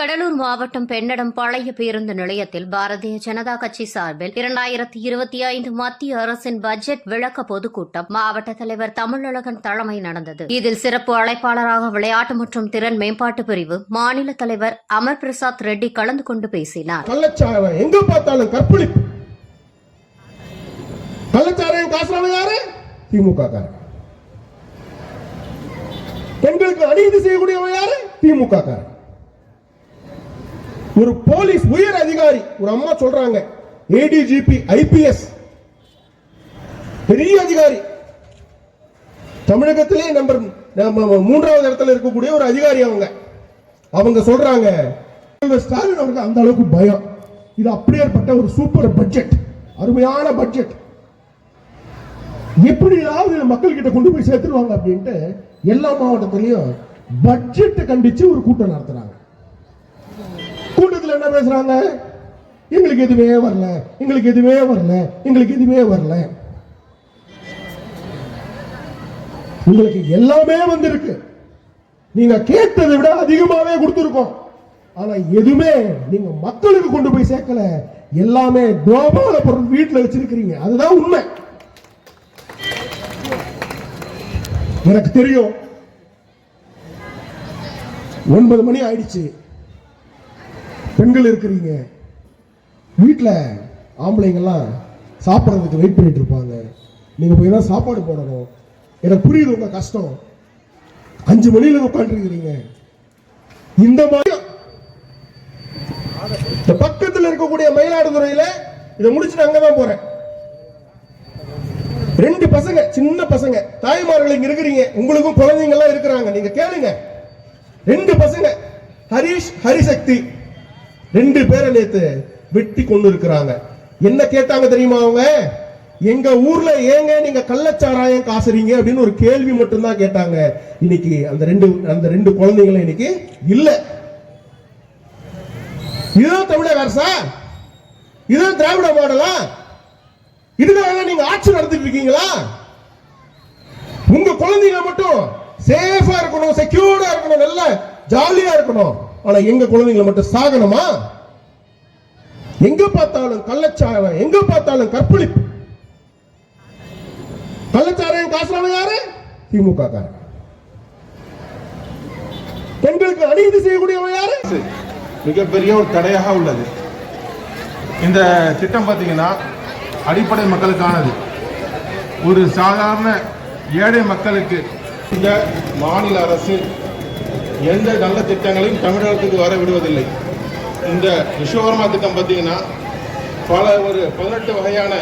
கடலூர் மாவட்டம் பெண்ணடம் பழைய பேருந்து நிலையத்தில் பாரதிய ஜனதா கட்சி சார்பில் இரண்டாயிரத்தி இருபத்தி ஐந்து மத்திய அரசின் பட்ஜெட் விளக்க பொதுக்கூட்டம் மாவட்ட தலைவர் தமிழழகன் தலைமை நடந்தது. இதில் சிறப்பு அழைப்பாளராக விளையாட்டு மற்றும் திறன் மேம்பாட்டு பிரிவு மாநில தலைவர் அமர் பிரசாத் ரெட்டி கலந்து கொண்டு பேசினார். பெண்களுக்கு அநீதி செய்யக்கூடியவன் யாரு? திமுக காரன். ஒரு போலீஸ் உயர் அதிகாரி ஒரு அம்மா சொல்றாங்க ஏடிஜிபி ஐபிஎஸ் பெரிய அதிகாரி. தமிழகத்திலே நம்பர் நம்ம மூன்றாவது இடத்துல இருக்கக்கூடிய ஒரு அதிகாரி அவங்க. அவங்க சொல்றாங்க ஸ்டாலின் அவருக்கு அந்த அளவுக்கு பயம். இது அப்படியேற்பட்ட ஒரு சூப்பர் பட்ஜெட் அருமையான பட்ஜெட் எப்படியாவது மக்கள் கிட்ட கொண்டு போய் சேர்த்துருவாங்க அப்படின்ட்டு எல்லா மாவட்டத்திலையும் பட்ஜெட்டை கண்டிச்சு ஒரு கூட்டம் நடத்துறாங்க. கூட்டத்தில் என்ன பேசுறாங்க? எங்களுக்கு எதுவுமே வரல. எங்களுக்கு எதுவுமே வரல. எங்களுக்கு எதுவுமே வரல. உங்களுக்கு எல்லாமே வந்திருக்கு. நீங்க கேட்டதை விட அதிகமாவே கொடுத்துருக்கோம். ஆனா எதுவுமே நீங்க மக்களுக்கு கொண்டு போய் சேர்க்கல. எல்லாமே கோபால பொருள் வீட்டுல வச்சிருக்கிறீங்க. அதுதான் உண்மை. எனக்கு தெரியும். ஒன்பது மணி ஆயிடுச்சு. பெண்கள் இருக்கிறீங்க. வீட்டில் ஆம்பளைங்கள்லாம் சாப்பிட்றதுக்கு வெயிட் பண்ணிட்டு இருப்பாங்க. நீங்கள் போய் தான் சாப்பாடு போடணும். எனக்கு புரியுது உங்கள் கஷ்டம். அஞ்சு மணியில் உட்காந்துருக்கிறீங்க இந்த மாதிரி இந்த பக்கத்தில் இருக்கக்கூடிய மயிலாடுதுறையில் இதை முடிச்சுட்டு அங்கதான் போகிறேன் ரெண்டு பசங்க சின்ன பசங்க தாய்மார்கள் இங்க இருக்கிறீங்க. உங்களுக்கும் குழந்தைங்க எல்லாம் இருக்கிறாங்க. நீங்க கேளுங்க. ரெண்டு பசங்க ஹரிஷ் ஹரிசக்தி. ரெண்டு பேரை நேத்து வெட்டி கொண்டு இருக்கிறாங்க என்ன கேட்டாங்க தெரியுமா அவங்க? எங்க ஊர்ல ஏங்க நீங்க கள்ளச்சாராயம் காசுறீங்க அப்படின்னு ஒரு கேள்வி மட்டும்தான் கேட்டாங்க. இன்னைக்கு அந்த ரெண்டு அந்த ரெண்டு குழந்தைங்களும் இன்னைக்கு இல்ல. இதுதான் தமிழக அரசா? இதுதான் திராவிட மாடலா? இதுக்காக நீங்க ஆட்சி நடத்திட்டு இருக்கீங்களா? உங்க குழந்தைங்க மட்டும் சேஃபா இருக்கணும் செக்யூர்டா இருக்கணும் நல்ல ஜாலியா இருக்கணும். ஆனா எங்க குழந்தைங்களை மட்டும் சாகணுமா? எங்க பார்த்தாலும் கள்ளச்சாரம் எங்க பார்த்தாலும் கற்பழிப்பு. கள்ளச்சாரம் காசுறவன் யாரு? திமுக காரன். பெண்களுக்கு அநீதி செய்யக்கூடியவன் யாரு? மிகப்பெரிய ஒரு தடையாக உள்ளது. இந்த திட்டம் பார்த்தீங்கன்னா அடிப்படை மக்களுக்கானது. ஒரு சாதாரண ஏழை மக்களுக்கு இந்த மாநில அரசு எந்த நல்ல திட்டங்களையும் தமிழகத்துக்கு வர விடுவதில்லை. இந்த விஸ்வகர்மா திட்டம் பார்த்தீங்கன்னா பல ஒரு பதினெட்டு வகையான